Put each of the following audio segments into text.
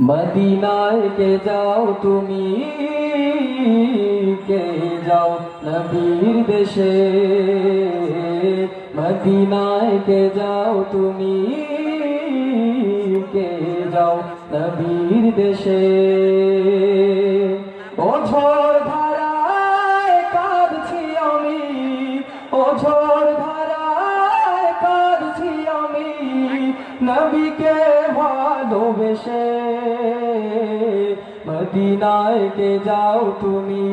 মদিনায় কে যাও তুমি? কে যাও নবীর দেশে? মদিনায় কে যাও তুমি? কে যাও নবীর দেশে? ভালোবেসে মদিনায় কে যাও তুমি,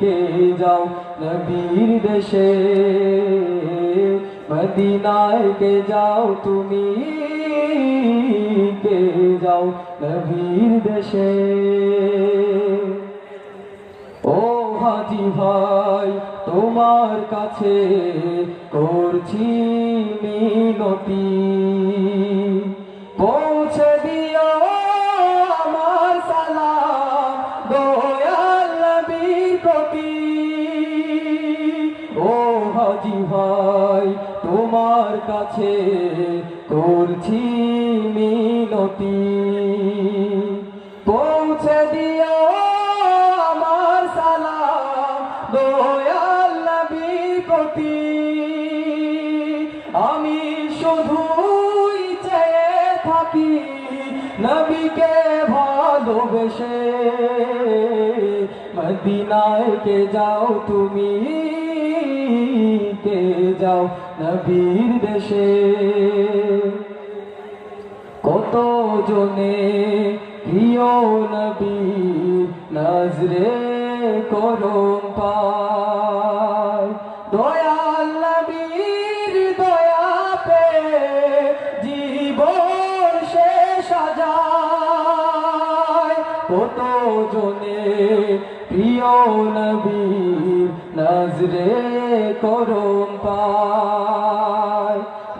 কে যাও নবীর দেশে? মদিনায় কে যাও তুমি, কে যাও নবীর দেশে? হাজি ভাই, তোমার কাছে করছি মিনতি। পৌঁছে দিও আমার সালাম, দয়াল নবীর ও হাজি ভাই, তোমার কাছে করছি মিনতি। পৌঁছে শুধুই থাকি, নবীকে ভালোবেসে। মদিনায় কে যাও তুমি, কে যাও নবীর দেশে। কত জনে প্রিয় নবী নজরে করম পায়। পে জীবন নবীর নজরে করম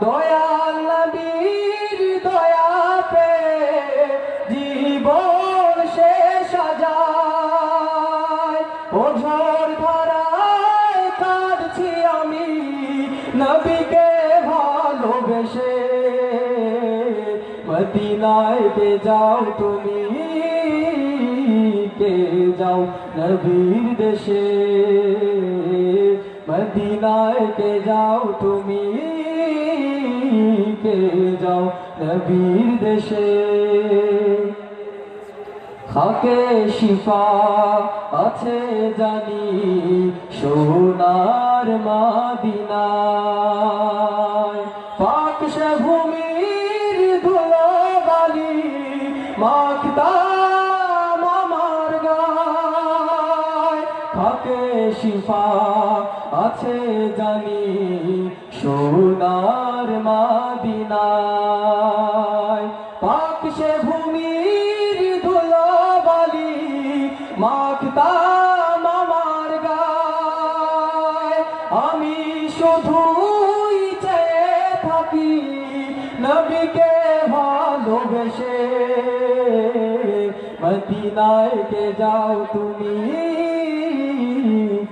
দয়াল নবীর দয়া পে জীবন শেষ যায় ও ঝড় কাঁদছি আমি নবীকে ভালোবেসে মদিনায় কে যাও তুমি, কে যাও নবীর দেশে? মদিনায় কে যাও তুমি, কে যাও নবীর দেশে? খাকে শিফা আছে জানি, সোনার মাদিনায় খাকে শিফা আছে জানি সোনার মাদিনায়। পাক সে ভূমির ধুলাবালি মাখতাম আমার গায়। আমি শুধুই চেয়ে থাকি নবীকে ভালোবেসে। মদিনায় কে যাও তুমি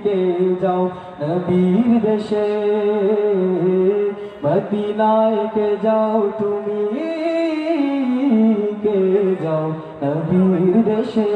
কে যাও নবীর দেশে? মদিনায় কে যাও তুমি? কে যাও নবীর দেশে?